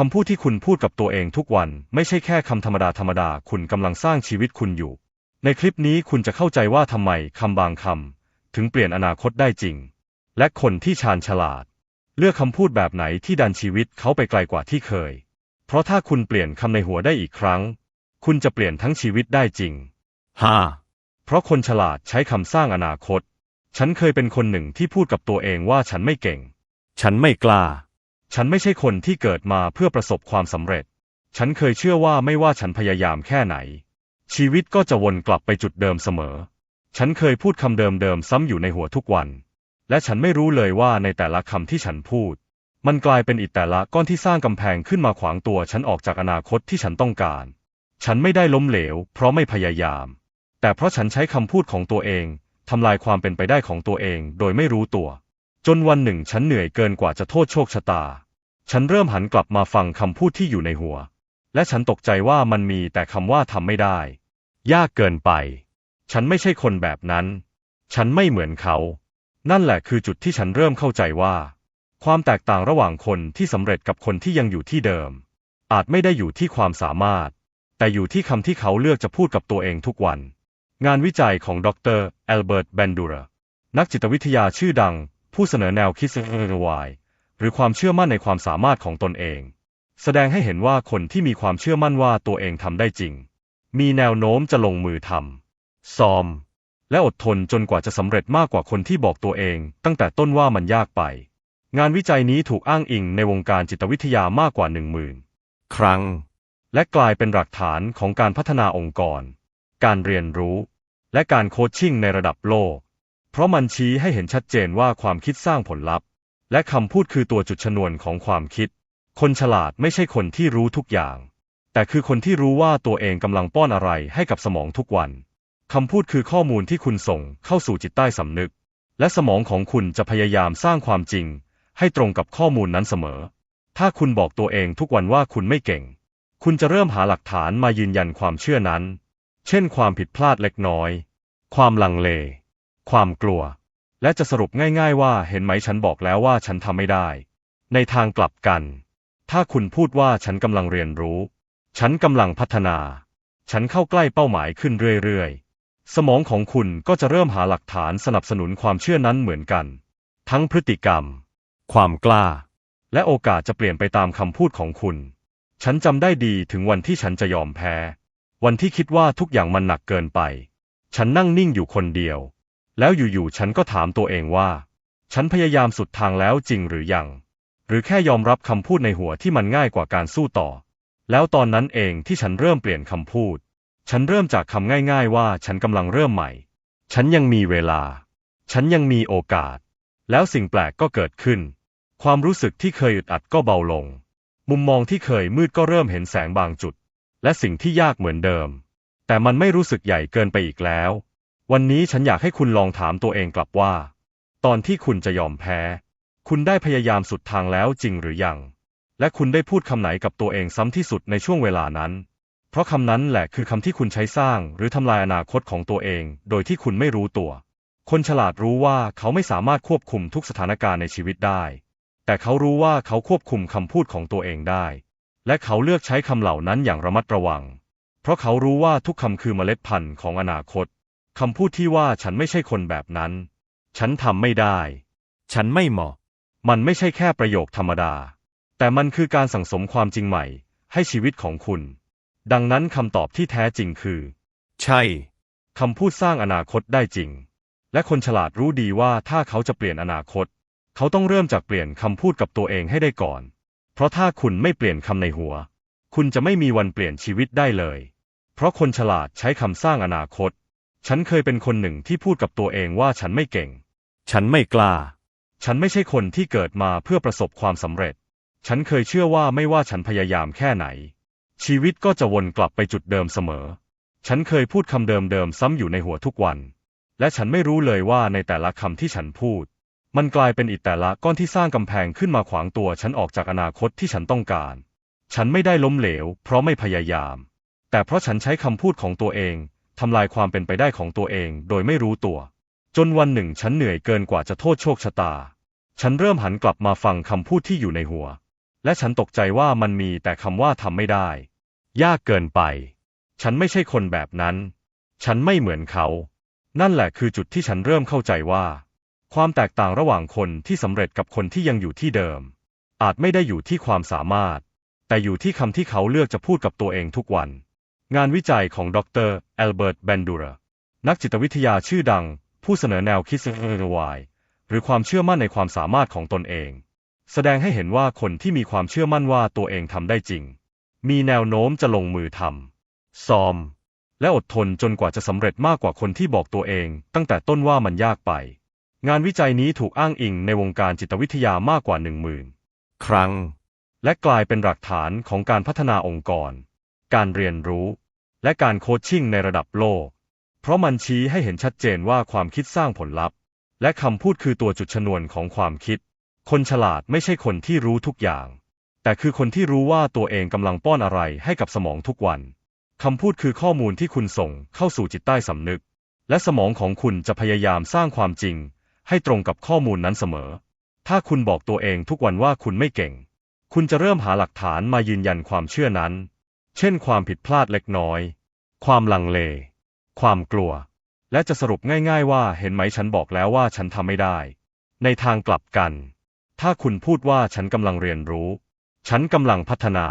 คำพูดที่คุณพูดกับตัวเองทุกวันไม่ใช่แค่คำธรรมดาธรรมดาคุณกำลังสร้างชีวิตคุณอยู่ ในคลิปนี้คุณจะเข้าใจว่าทำไมคำบางคำถึงเปลี่ยนอนาคตได้จริง และคนที่ชาญฉลาด เลือกคำพูดแบบไหนที่ดันชีวิตเขาไปไกลกว่าที่เคย เพราะถ้าคุณเปลี่ยนคำในหัวได้อีกครั้ง คุณจะเปลี่ยนทั้งชีวิตได้จริงฮ่าเพราะคนฉลาดใช้คำสร้างอนาคต ฉันเคยเป็นคนหนึ่งที่พูดกับตัวเองว่าฉันไม่เก่ง ฉันไม่กล้า ฉันไม่ใช่คนที่เกิดมาเพื่อประสบความสำเร็จ ฉันเคยเชื่อว่าไม่ว่าฉันพยายามแค่ไหน ชีวิตก็จะวนกลับไปจุดเดิมเสมอ ฉันเคยพูดคำเดิมๆซ้ำอยู่ในหัวทุกวัน และฉันไม่รู้เลยว่าในแต่ละคำที่ฉันพูด มันกลายเป็นอิฐแต่ละก้อนที่สร้างกำแพงขึ้นมาขวางตัวฉันออกจากอนาคตที่ฉันต้องการ ฉันไม่ได้ล้มเหลว เพราะไม่พยายาม แต่เพราะฉันใช้คำพูดของตัวเองทำลายความเป็นไปได้ของตัวเองโดยไม่รู้ตัว จนวันหนึ่งฉันเหนื่อยเกินกว่าจะโทษโชคชะตา ฉันเริ่มหันกลับมาฟังคำพูดที่อยู่ในหัว และฉันตกใจว่ามันมีแต่คำว่าทำไม่ได้ ยากเกินไป ฉันไม่ใช่คนแบบนั้น ฉันไม่เหมือนเขา นั่นแหละคือจุดที่ฉันเริ่มเข้าใจว่า ความแตกต่างระหว่างคนที่สำเร็จกับคนที่ยังอยู่ที่เดิม อาจไม่ได้อยู่ที่ความสามารถ แต่อยู่ที่คำที่เขาเลือกจะพูดกับตัวเองทุกวัน งานวิจัยของดรเอลเบิร์ตแบนดูระนักจิตวิทยาชื่อดัง ผู้เสนอแนวคิดเอวายหรือความเชื่อมั่นในความสามารถของตนเอง แสดงให้เห็นว่าคนที่มีความเชื่อมั่นว่าตัวเองทำได้จริง มีแนวโน้มจะลงมือทำซ้อม และอดทนจนกว่าจะสำเร็จมากกว่าคนที่บอกตัวเอง ตั้งแต่ต้นว่ามันยากไป งานวิจัยนี้ถูกอ้างอิงในวงการจิตวิทยามากกว่าหนึ่งหมื่นครั้ง และกลายเป็นหลักฐานของการพัฒนาองค์กร การเรียนรู้ และการโคชชิ่งในระดับโลก เพราะมันชี้ให้เห็นชัดเจนว่าความคิดสร้างผลลัพธ์ และคำพูดคือตัวจุดชนวนของความคิด คนฉลาดไม่ใช่คนที่รู้ทุกอย่าง แต่คือคนที่รู้ว่าตัวเองกำลังป้อนอะไรให้กับสมองทุกวันคำพูดคือข้อมูลที่คุณส่งเข้าสู่จิตใต้สำนึก และสมองของคุณจะพยายามสร้างความจริง ให้ตรงกับข้อมูลนั้นเสมอ ถ้าคุณบอกตัวเองทุกวันว่าคุณไม่เก่ง คุณจะเริ่มหาหลักฐานมายืนยันความเชื่อนั้น เช่นความผิดพลาดเล็กน้อย ความลังเล ความกลัว และจะสรุปง่ายๆว่าเห็นไหมฉันบอกแล้วว่าฉันทำไม่ได้ ในทางกลับกัน ถ้าคุณพูดว่าฉันกำลังเรียนรู้ ฉันกำลังพัฒนา ฉันเข้าใกล้เป้าหมายขึ้นเรื่อยๆ สมองของคุณก็จะเริ่มหาหลักฐานสนับสนุนความเชื่อนั้นเหมือนกัน ทั้งพฤติกรรม ความกล้า และโอกาสจะเปลี่ยนไปตามคำพูดของคุณ ฉันจำได้ดีถึงวันที่ฉันจะยอมแพ้ วันที่คิดว่าทุกอย่างมันหนักเกินไป ฉันนั่งนิ่งอยู่คนเดียว แล้วอยู่ๆฉันก็ถามตัวเองว่า ฉันพยายามสุดทางแล้วจริงหรือยัง หรือแค่ยอมรับคำพูดในหัวที่มันง่ายกว่าการสู้ต่อ แล้วตอนนั้นเองที่ฉันเริ่มเปลี่ยนคำพูด ฉันเริ่มจากคำง่ายๆว่าฉันกำลังเริ่มใหม่ ฉันยังมีเวลา ฉันยังมีโอกาส แล้วสิ่งแปลกก็เกิดขึ้น ความรู้สึกที่เคยอึดอัดก็เบาลง มุมมองที่เคยมืดก็เริ่มเห็นแสงบางจุด และสิ่งที่ยากเหมือนเดิม แต่มันไม่รู้สึกใหญ่เกินไปอีกแล้ว วันนี้ฉันอยากให้คุณลองถามตัวเองกลับว่า ตอนที่คุณจะยอมแพ้ คุณได้พยายามสุดทางแล้วจริงหรือยัง และคุณได้พูดคำไหนกับตัวเองซ้ำที่สุดในช่วงเวลานั้น เพราะคำนั้นแหละคือคำที่คุณใช้สร้างหรือทำลายอนาคตของตัวเอง โดยที่คุณไม่รู้ตัว คนฉลาดรู้ว่าเขาไม่สามารถควบคุมทุกสถานการณ์ในชีวิตได้ แต่เขารู้ว่าเขาควบคุมคำพูดของตัวเองได้ และเขาเลือกใช้คำเหล่านั้นอย่างระมัดระวัง เพราะเขารู้ว่าทุกคำคือเมล็ดพันธุ์ของอนาคต คำพูดที่ว่าฉันไม่ใช่คนแบบนั้น ฉันทำไม่ได้ ฉันไม่เหมาะ มันไม่ใช่แค่ประโยคธรรมดา แต่มันคือการสั่งสมความจริงใหม่ ให้ชีวิตของคุณ ดังนั้นคำตอบที่แท้จริงคือ ใช่ คำพูดสร้างอนาคตได้จริง และคนฉลาดรู้ดีว่าถ้าเขาจะเปลี่ยนอนาคต เขาต้องเริ่มจากเปลี่ยนคำพูดกับตัวเองให้ได้ก่อน เพราะถ้าคุณไม่เปลี่ยนคำในหัว คุณจะไม่มีวันเปลี่ยนชีวิตได้เลย เพราะคนฉลาดใช้คำสร้างอนาคต ฉันเคยเป็นคนหนึ่งที่พูดกับตัวเองว่าฉันไม่เก่ง ฉันไม่กล้า ฉันไม่ใช่คนที่เกิดมาเพื่อประสบความสำเร็จ ฉันเคยเชื่อว่าไม่ว่าฉันพยายามแค่ไหน ชีวิตก็จะวนกลับไปจุดเดิมเสมอ ฉันเคยพูดคำเดิมๆซ้ำอยู่ในหัวทุกวัน และฉันไม่รู้เลยว่าในแต่ละคำที่ฉันพูด มันกลายเป็นอิฐแต่ละก้อนที่สร้างกำแพงขึ้นมาขวางตัวฉันออกจากอนาคตที่ฉันต้องการ ฉันไม่ได้ล้มเหลว เพราะไม่พยายาม แต่เพราะฉันใช้คำพูดของตัวเอง ทำลายความเป็นไปได้ของตัวเองโดยไม่รู้ตัว จนวันหนึ่งฉันเหนื่อยเกินกว่าจะโทษโชคชะตา ฉันเริ่มหันกลับมาฟังคำพูดที่อยู่ในหัว และฉันตกใจว่ามันมีแต่คำว่าทำไม่ได้ ยากเกินไป ฉันไม่ใช่คนแบบนั้น ฉันไม่เหมือนเขา นั่นแหละคือจุดที่ฉันเริ่มเข้าใจว่า ความแตกต่างระหว่างคนที่สำเร็จกับคนที่ยังอยู่ที่เดิม อาจไม่ได้อยู่ที่ความสามารถ แต่อยู่ที่คำที่เขาเลือกจะพูดกับตัวเองทุกวัน งานวิจัยของดรเอลเบิร์ตแบนดูระนักจิตวิทยาชื่อดัง ผู้เสนอแนวคิดเรวายหรือความเชื่อมั่นในความสามารถของตนเอง แสดงให้เห็นว่าคนที่มีความเชื่อมั่นว่าตัวเองทำได้จริง มีแนวโน้มจะลงมือทำซ้อม และอดทนจนกว่าจะสำเร็จมากกว่าคนที่บอกตัวเอง ตั้งแต่ต้นว่ามันยากไป งานวิจัยนี้ถูกอ้างอิงในวงการจิตวิทยามากกว่าหนึ่งหมื่นครั้ง และกลายเป็นหลักฐานของการพัฒนาองค์กร การเรียนรู้ และการโคชชิ่งในระดับโลก เพราะมันชี้ให้เห็นชัดเจนว่าความคิดสร้างผลลัพธ์ และคำพูดคือตัวจุดชนวนของความคิด คนฉลาดไม่ใช่คนที่รู้ทุกอย่าง แต่คือคนที่รู้ว่าตัวเองกำลังป้อนอะไรให้กับสมองทุกวันคำพูดคือข้อมูลที่คุณส่งเข้าสู่จิตใต้สำนึก และสมองของคุณจะพยายามสร้างความจริง ให้ตรงกับข้อมูลนั้นเสมอ ถ้าคุณบอกตัวเองทุกวันว่าคุณไม่เก่ง คุณจะเริ่มหาหลักฐานมายืนยันความเชื่อนั้น เช่นความผิดพลาดเล็กน้อย ความลังเล ความกลัว และจะสรุปง่ายๆว่าเห็นไหมฉันบอกแล้วว่าฉันทำไม่ได้ ในทางกลับกัน ถ้าคุณพูดว่าฉันกำลังเรียนรู้ ฉันกำลังพัฒนา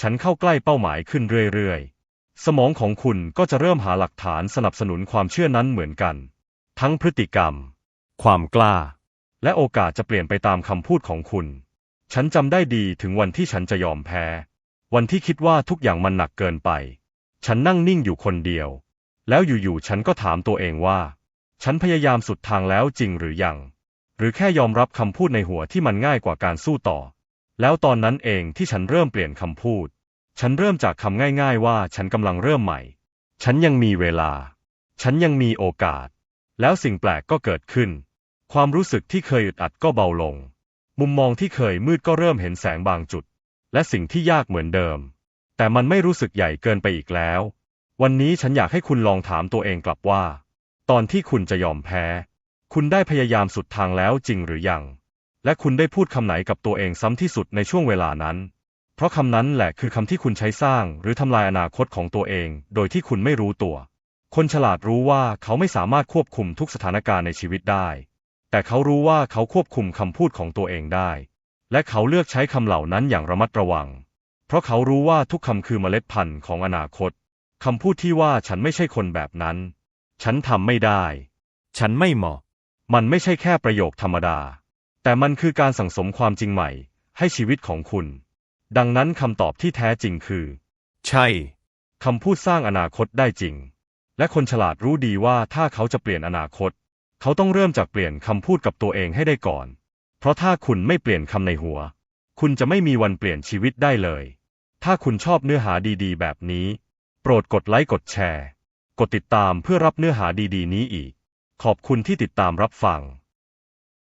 ฉันเข้าใกล้เป้าหมายขึ้นเรื่อยๆ สมองของคุณก็จะเริ่มหาหลักฐานสนับสนุนความเชื่อนั้นเหมือนกัน ทั้งพฤติกรรม ความกล้า และโอกาสจะเปลี่ยนไปตามคำพูดของคุณ ฉันจำได้ดีถึงวันที่ฉันจะยอมแพ้ วันที่คิดว่าทุกอย่างมันหนักเกินไป ฉันนั่งนิ่งอยู่คนเดียว แล้วอยู่ๆฉันก็ถามตัวเองว่า ฉันพยายามสุดทางแล้วจริงหรือยัง หรือแค่ยอมรับคำพูดในหัวที่มันง่ายกว่าการสู้ต่อ แล้วตอนนั้นเองที่ฉันเริ่มเปลี่ยนคำพูด ฉันเริ่มจากคำง่ายๆว่าฉันกำลังเริ่มใหม่ ฉันยังมีเวลา ฉันยังมีโอกาส แล้วสิ่งแปลกก็เกิดขึ้น ความรู้สึกที่เคยอึดอัดก็เบาลง มุมมองที่เคยมืดก็เริ่มเห็นแสงบางจุด และสิ่งที่ยากเหมือนเดิม แต่มันไม่รู้สึกใหญ่เกินไปอีกแล้ว วันนี้ฉันอยากให้คุณลองถามตัวเองกลับว่า ตอนที่คุณจะยอมแพ้ คุณได้พยายามสุดทางแล้วจริงหรือยัง และคุณได้พูดคำไหนกับตัวเองซ้ำที่สุดในช่วงเวลานั้น เพราะคำนั้นแหละคือคำที่คุณใช้สร้างหรือทำลายอนาคตของตัวเอง โดยที่คุณไม่รู้ตัว คนฉลาดรู้ว่าเขาไม่สามารถควบคุมทุกสถานการณ์ในชีวิตได้ แต่เขารู้ว่าเขาควบคุมคำพูดของตัวเองได้ และเขาเลือกใช้คำเหล่านั้นอย่างระมัดระวัง เพราะเขารู้ว่าทุกคำคือเมล็ดพันธุ์ของอนาคต คำพูดที่ว่าฉันไม่ใช่คนแบบนั้น ฉันทำไม่ได้ ฉันไม่เหมาะ มันไม่ใช่แค่ประโยคธรรมดา แต่มันคือการสั่งสมความจริงใหม่ ให้ชีวิตของคุณ ดังนั้นคำตอบที่แท้จริงคือ ใช่ คำพูดสร้างอนาคตได้จริง และคนฉลาดรู้ดีว่าถ้าเขาจะเปลี่ยนอนาคต เขาต้องเริ่มจากเปลี่ยนคำพูดกับตัวเองให้ได้ก่อน เพราะถ้าคุณไม่เปลี่ยนคำในหัว คุณจะไม่มีวันเปลี่ยนชีวิตได้เลย ถ้าคุณชอบเนื้อหาดีๆ แบบนี้ โปรดกดไลค์กดแชร์ กดติดตามเพื่อรับเนื้อหาดีๆ นี้อีก ขอบคุณที่ติดตามรับฟัง